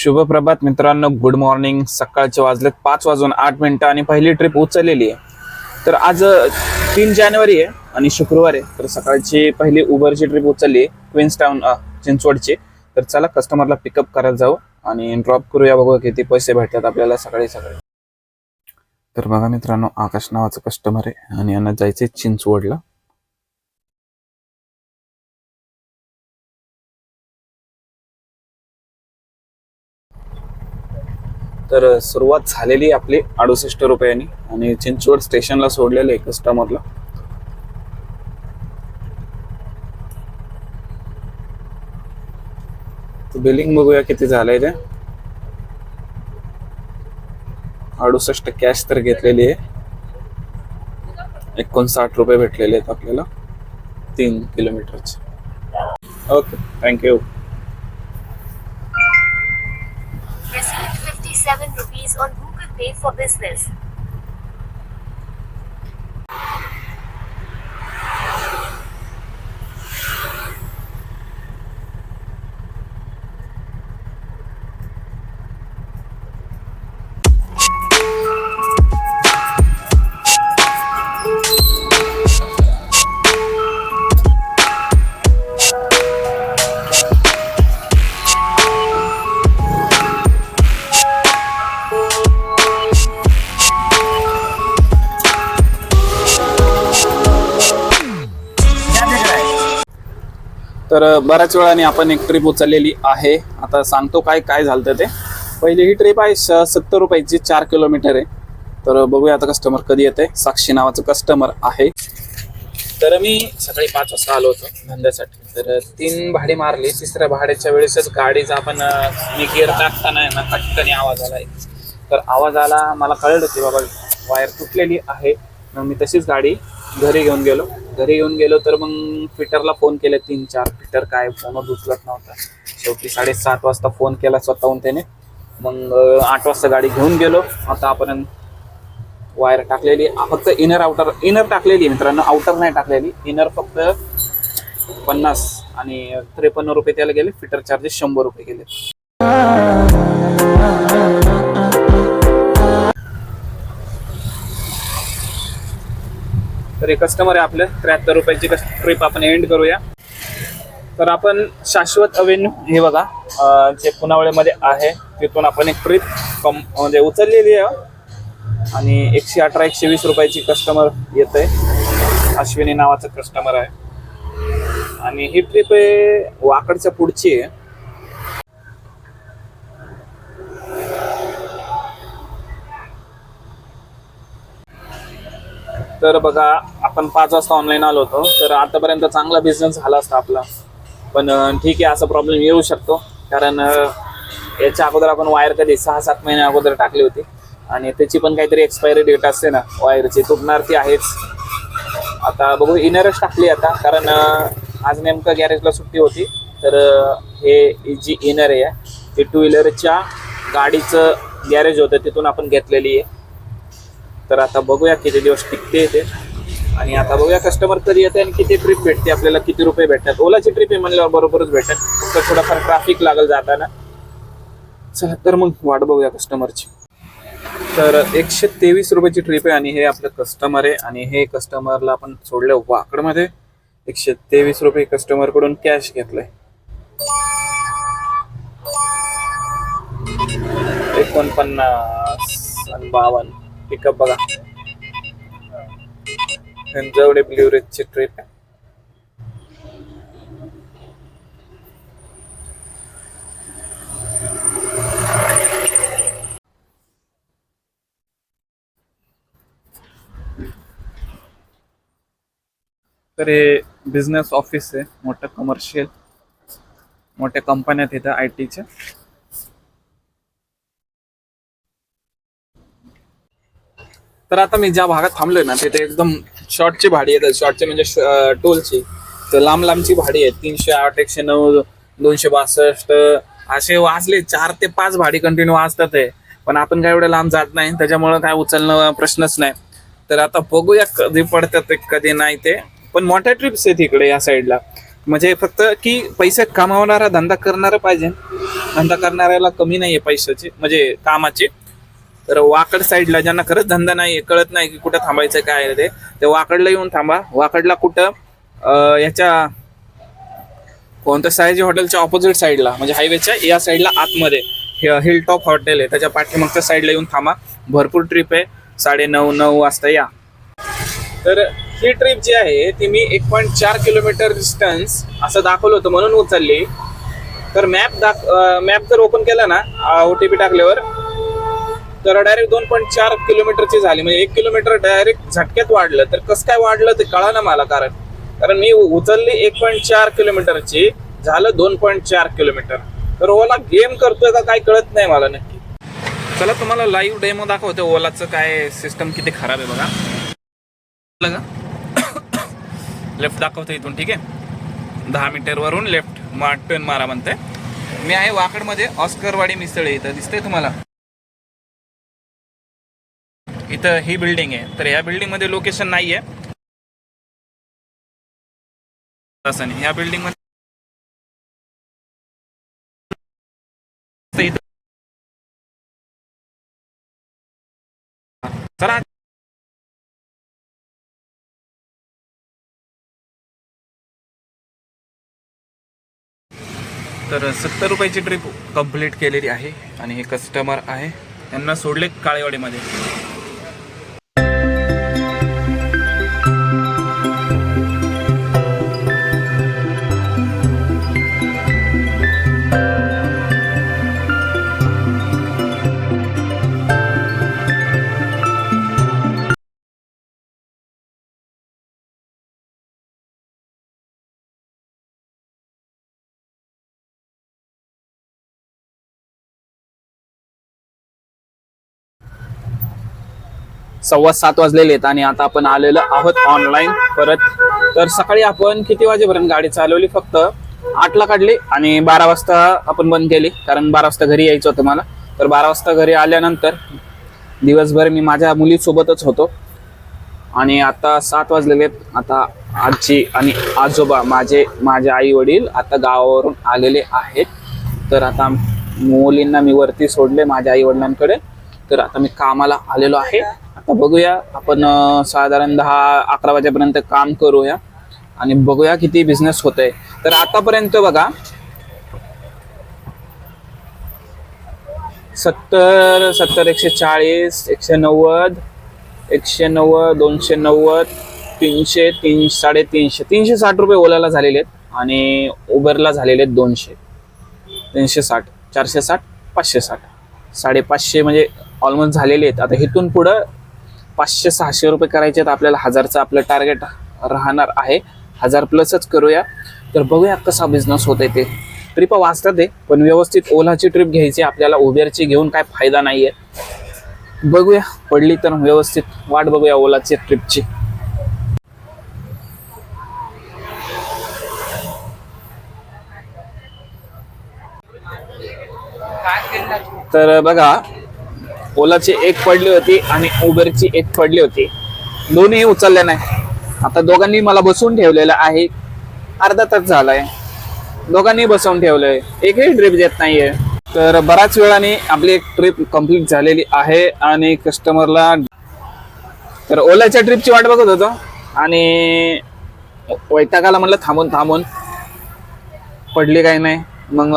शुभप्रभात मित्रांनो good morning सकाळचे वाजलेत पाच वाजून आठ मिनिटं आणि पहिली ट्रिप उचललेली आहे. तर आज तीन जानेवारी आहे आणि शुक्रवार आहे. तर सकाळची पहिली उबरची ट्रिप उचलली आहे क्विन्स टाऊन चिंचवडची. तर चला कस्टमरला पिकअप करायला जाऊ आणि ड्रॉप करूया. बघू किती पैसे भेटतात आपल्याला सकाळी सकाळी. तर बघा मित्रांनो आकाश नावाचं कस्टमर आहे आणि यांना जायचं चिंचवडला. तर सुरुवात झालेली आपली अडुसष्ट रुपयांनी आणि चिंचवड स्टेशनला सोडलेलं आहे कस्टमरला बिलिंग बघूया किती झालंय ते. अडुसष्ट कॅश तर घेतलेली आहे. एकोणसाठ रुपये भेटलेले आहेत आपल्याला. तीन किलोमीटरचे okay thank you 57 rupees on Google Pay for business. तर बऱ्याच वेळाने आपण एक ट्रिप उचललेली आहे. आता सांगतो काय काय झालं ते. पहिली ही ट्रिप आहे सत्तर रुपयाची चार किलोमीटर आहे. तर बघूया आता कस्टमर कधी येते साक्षी नावाचं कस्टमर आहे. तर मी सकाळी पाच वाजता आलो होतो धंद्यासाठी. तर तीन भाडी मारली. तिसऱ्या भाड्याच्या वेळेसच गाडीचा आपण मी गिअर टाकताना आहे ना कटकनी आवाज आला तर आवाज आला मला कळलं की बाबा वायर तुटलेली आहे. मग मी तशीच गाडी घरी घेऊन गेलो. घरी घेऊन गेलो तर मग फिटरला फोन केले तीन चार. फिटर काय? फोनच उचलत नव्हता. शेवटी साडेसात वाजता फोन केला स्वतःहून त्याने. मग आठ वाजता गाडी घेऊन गेलो. आता आपण वायर टाकलेली. फक्त इनर आउटर इनर टाकलेली मित्रांनो. आउटर नाही टाकलेली. इनर फक्त पन्नास आणि त्रेपन्न रुपये त्याला गेले. फिटर चार्जेस शंभर रुपये गेले. तर हे कस्टमर आहे आपलं. त्र्याहत्तर रुपयाची ट्रिप आपण एंड करूया. तर आपण शाश्वत अवेन्यू हे बघा जे पुनावळेमध्ये आहे तिथून आपण एक ट्रिप कम म्हणजे उचललेली आहे. आणि एकशे अठरा एकशे वीस रुपयाची कस्टमर येत आहे अश्विनी नावाचं कस्टमर आहे. आणि ही ट्रिप आहे वाकडच्या पुढची आहे. तर बघा आपण पाच वाजता ऑनलाईन आलो होतो तर आतापर्यंत चांगला बिझनेस झाला असता आपला. पण ठीक आहे असा प्रॉब्लेम येऊ शकतो. कारण याच्या अगोदर आपण वायर कधी सहा सात महिन्या अगोदर टाकली होती. आणि त्याची पण काहीतरी एक्सपायरी डेट असते ना वायरची तुटणार ती आहेच. आता बघू इनरच टाकली आता. कारण आज नेमकं गॅरेजला सुट्टी होती. तर हे जी इनर आहे ती टू व्हीलरच्या गाडीचं गॅरेज होतं तिथून आपण घेतलेली आहे. तर आता बघूया किती दिवस टिकते ते. आणि आता बघूया कस्टमर कधी येते आणि किती ट्रिप भेटते आपल्याला किती रुपये भेटतात. ओलाची ट्रिप आहे म्हणल्यावर बरोबरच भेटतात फक्त थोडाफार ट्रॅफिक लागल जाताना. चला तर मग वाट बघूया कस्टमरची तर एकशे तेवीस रुपयाची ट्रिप आहे आणि हे आपलं कस्टमर आहे आणि हे कस्टमरला आपण सोडलं वाकडमध्ये. एकशे तेवीस रुपये कस्टमरकडून कॅश घेतलंय. एकोणपन्नास आणि बावन्न. पिकअप बघा. हिंजवडे ब्ल्युरेजची ट्रिप आहे. तर हे बिझनेस ऑफिस आहे मोठं कमर्शियल मोठ्या कंपन्यात येतं आय टीच्या तर आता मी ज्या भागात थांबलोय ना तिथे एकदम शॉर्टची भाडी येतात. शॉर्टची म्हणजे अं, टोलची. तर लांब लांबची भाडी आहे तीनशे आठ एकशे नऊ दोनशे बासष्ट. असे वाजले. चार ते पाच भाडी कंटिन्यू वाजतात आहे पण आपण काय एवढं लांब जात नाही. त्याच्यामुळं काय उचलणं प्रश्नच नाही. तर आता बघूया कधी पडतात ते, कधी नाही ते. पण मोठ्या ट्रिप्स आहेत इकडे या साईडला म्हणजे फक्त की पैसे कमावणारा धंदा करणारा पाहिजे. धंदा करणाऱ्याला कमी नाही आहे पैशाची. म्हणजे कामाची. तर वाकड साईडला ज्यांना खरंच धंदा नाही कळत नाही की कुठं थांबायचं काय आहे ते ते वाकडला येऊन थांबा. वाकडला कुठं? याच्या कोणत्या सायजी हॉटेलच्या ऑपोजिट साईडला म्हणजे हायवेच्या या साईडला आतमध्ये. हिल टॉप हॉटेल आहे. त्याच्या पाठीमागच्या साईडला येऊन थांबा. भरपूर ट्रिप आहे. साडे नऊ नऊ वाजता या. तर ही ट्रिप जी आहे ती मी एक पॉईंट चार किलोमीटर डिस्टन्स असं दाखवलं होतं म्हणून उचलली. तर मॅप दाख मॅप जर ओपन केला ना ओ टी पी टाकल्यावर तर डायरेक्ट दोन पॉईंट चार किलोमीटरची झाली. म्हणजे एक किलोमीटर डायरेक्ट झटक्यात वाढलं. तर कसं काय वाढलं ते कळा ना मला कारण कारण मी उचलली एक पॉईंट चार किलोमीटरची झालं दोन पॉईंट चार किलोमीटर. तर ओला गेम करतोय का काय कळत नाही मला नक्की. चला तुम्हाला लाईव्ह डेमो दाखवतो ओलाचं काय सिस्टम किती खराब आहे बघा. लेफ्ट दाखवतो इथून ठीक आहे? दहा मीटरवरून लेफ्ट मा टर्न मारा म्हणते मी आहे वाकडमध्ये ऑस्करवाडी मिसळ इथं. दिसतंय तुम्हाला? इथं ही बिल्डिंग आहे. तर ह्या बिल्डिंगमध्ये लोकेशन नाही आहे असं नाही. ह्या बिल्डिंगमध्ये चला. तर सत्तर रुपयाची ट्रिप कंप्लीट केलेली आहे आणि हे कस्टमर आहे. त्यांना सोडले काळेवाडीमध्ये. सव्वा सात वाजलेले आहेत आणि आता आपण आलेलो आहोत ऑनलाईन परत. तर सकाळी आपण किती वाजेपर्यंत गाडी चालवली? फक्त आठला काढली आणि बारा वाजता आपण बंद केली कारण बारा वाजता घरी यायचं होतं मला. तर बारा वाजता घरी आल्यानंतर दिवसभर मी माझ्या मुलीसोबतच होतो. आणि आता सात वाजलेले आहेत. आता आजी आणि आजोबा माझे माझे आई वडील आता गावावरून आलेले आहेत. तर आता मुलींना मी वरती सोडले माझ्या आई वडिलांकडे तर आता मी कामाला आलेलो आहे. बघूया आपण साधारण दहा अकरा वाजेपर्यंत काम करूया आणि बघूया किती बिझनेस होत आहे तर आतापर्यंत बघा सत्तर सत्तर एकशे चाळीस एकशे नव्वद एकशे नव्वद दोनशे नव्वद तीनशे तीन साडेतीनशे तीनशे साठ रुपये ओलाला झालेले आहेत आणि उबरला झालेले आहेत दोनशे. तीनशे साठ चारशे साठ पाचशे साठ. साडेपाचशे म्हणजे ऑलमोस्ट झालेले आहेत. आता इथून पुढं पाचशे सहाशे रुपये करायचे आहेत. आपल्याला हजारचं आपलं टार्गेट राहणार आहे. हजार प्लसच करूया. तर बघूया कसा बिझनेस होत आहे ते. ट्रिप वाचतात आहे पण व्यवस्थित ओलाची ट्रिप घ्यायची. आपल्याला उबेरची घेऊन काय फायदा नाही आहे बघूया पडली तर व्यवस्थित वाट बघूया ओलाची ट्रिपची तर बघा ओलाची एक पडली होती आणि उबेरची एक पडली होती. दोन्ही उचलल्या नाही. आता दोघांनी मला बसवून ठेवलेलं आहे. अर्धा तास झालाय. दोघांनी बसवून ठेवलंय. एकही ट्रिप देत नाहीये. तर बऱ्याच वेळाने आपली एक ट्रिप कंप्लीट झालेली आहे आणि कस्टमरला तर ओलाच्या ट्रिपची वाट बघत होतो. आणि वैतागाला म्हटलं थांबून थांबून. पडली काही नाही. मग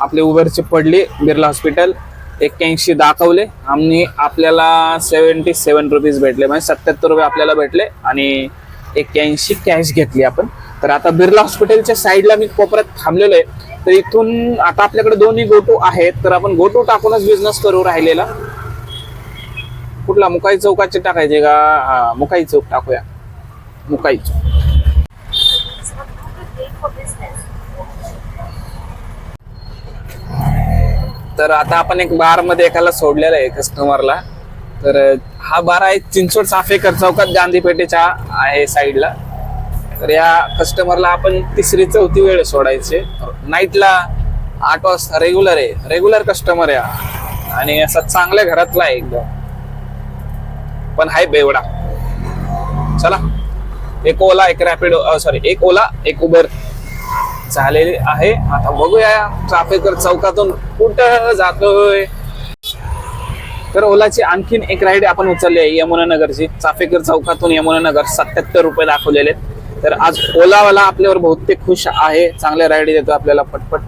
आपली उबेरची पडली बिर्ला हॉस्पिटल एक्क्याऐंशी दाखवले. आणि आपल्याला सेवन्टी सेवन रुपीज भेटले. म्हणजे सत्याहत्तर रुपये आपल्याला भेटले आणि एक्क्याऐंशी कॅश घेतली आपण. तर आता बिर्ला हॉस्पिटलच्या साईडला मी कोपऱ्यात थांबलेलो आहे. तर इथून आता आपल्याकडे दोन्ही गोटू आहेत. तर आपण गोटू टाकूनच बिझनेस करू राहिलेला. कुठला? मुकाई चौकाचे टाकायचे का? हा मुकाई चौक टाकूया. मुकाई चौक. तर आता आपण एक बारमध्ये एकाला सोडलेला आहे कस्टमरला तर हा बार आहे चिंचवड चाफेकर चौकात गांधी पेठेच्या आहे साईडला तर या कस्टमरला आपण तिसरी चौथी वेळ सोडायचे. नाईटला आठ वाजता रेग्युलर आहे. रेग्युलर कस्टमर आहे आणि असा चांगल्या घरातला आहे एकदम. पण हाय बेवडा. चला. एक ओला एक रॅपिडो सॉरी एक ओला एक उबर. झालेली आहे. आता बघूया चाफेकर चौकातून कुठं जातोय. तर ओलाची आणखीन एक राईड आपण उचलली आहे यमुनानगरची. चाफेकर चौकातून यमुनानगर सत्याहत्तर रुपये दाखवलेले आहेत. तर आज ओलावाला आपल्यावर बहुतेक खुश आहे. चांगल्या राईड देतो आपल्याला पटपट.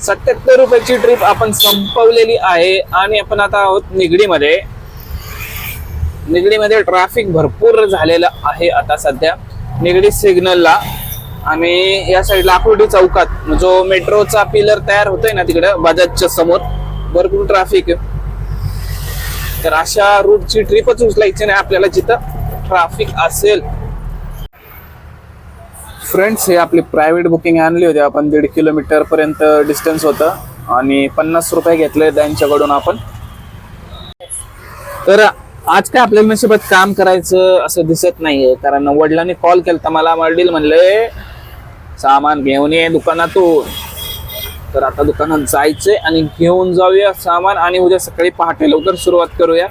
सत्याहत्तर रुपयाची ट्रिप आपण संपवलेली आहे. आणि आपण आता आहोत निगडीमध्ये. निगडीमध्ये ट्रॅफिक भरपूर झालेलं आहे आता सध्या. निगडी सिग्नलला. आणि या साईड आकुर्डी चौकात. जो मेट्रोचा पिलर तयार होतोय ना तिकडं बजाजच्या समोर भरपूर ट्रॅफिक तर अशा रूटची ट्रिपच उचलायची नाही आपल्याला जिथं ट्रॅफिक असेल. फ्रेंड्स हे आपली प्रायव्हेट बुकिंग आणली होती. आपण दीड किलोमीटरपर्यंत डिस्टन्स होतं. आणि पन्नास रुपये घेतले त्यांच्याकडून आपण. तर आज काय आपल्याला नशिबात काम करायचं असं दिसत नाहीये. कारण वडिलांनी कॉल केला मला वडील म्हणले सामान घेऊन ये दुकानातून. तर आता दुकानात जायचंय आणि घेऊन जाऊया सामान. आणि उद्या सकाळी पहाटे लवकर सुरुवात करूया.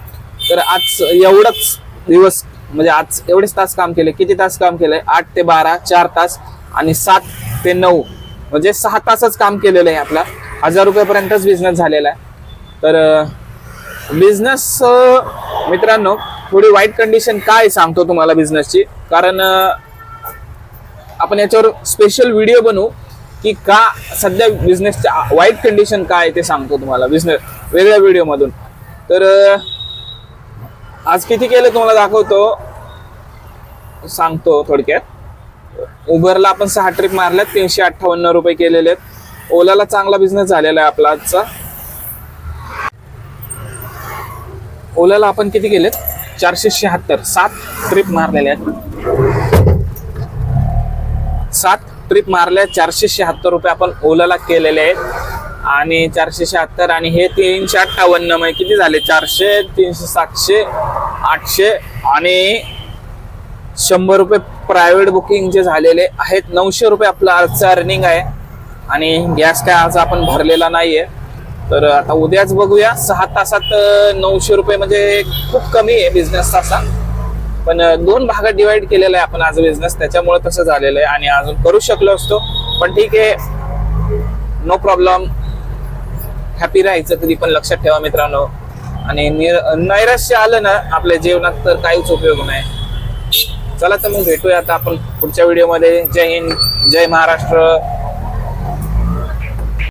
तर आज एवढंच दिवस म्हणजे आज एवढेच तास काम केले किती तास काम केलंय आठ ते बारा चार तास आणि सात ते नऊ. म्हणजे सहा तासच काम केलेलं आहे आपला. हजार रुपयापर्यंतच बिझनेस झालेला आहे. तर बिझनेस मित्रांनो थोडी वाईट कंडिशन काय सांगतो तुम्हाला बिझनेसची कारण आपण याच्यावर स्पेशल व्हिडिओ बनवू की का सध्या बिझनेसच्या वाईट कंडिशन काय आहे ते सांगतो तुम्हाला बिझनेस वेगळ्या व्हिडिओमधून तर आज किती केलं तुम्हाला दाखवतो? सांगतो थोडक्यात. उबरला आपण सहा ट्रिप मारल्यात तीनशे अठ्ठावन्न रुपये केलेले आहेत. ओलाला चांगला बिझनेस झालेला आहे आपला आजचा. ओलाला आपण किती केलेत? चारशे शहात्तर. सात ट्रिप मारलेल्या आहेत. सात ट्रिप मारल्या चारशे शहात्तर रुपये आपण ओलाला केलेले आहेत. आणि चारशे शहात्तर आणि हे तीनशे अठ्ठावन्न म्हणजे किती झाले? चारशे तीनशे सातशे. आठशे आणि शंभर रुपये प्रायव्हेट बुकिंग जे झालेले आहेत नऊशे रुपये आपलं आजचा अर्निंग आहे. आणि गॅस काय आज आपण भरलेला नाहीये. तर आता उद्याच बघूया सहा तासात नऊशे रुपये म्हणजे खूप कमी आहे बिझनेस तासा. पण दोन भागात डिवाइड केलेला आहे आपण आज बिझनेस त्याच्यामुळे तसं झालेलं आहे. आणि अजून करू शकलो असतो पण ठीक आहे. नो प्रॉब्लेम हॅपी राहायचं कधी पण लक्षात ठेवा मित्रांनो. आणि निर नैराश्य आलं ना आपल्या जीवनात तर काहीच उपयोग नाही. चला तर मग भेटूया आता आपण पुढच्या व्हिडिओमध्ये जय हिंद जय महाराष्ट्र.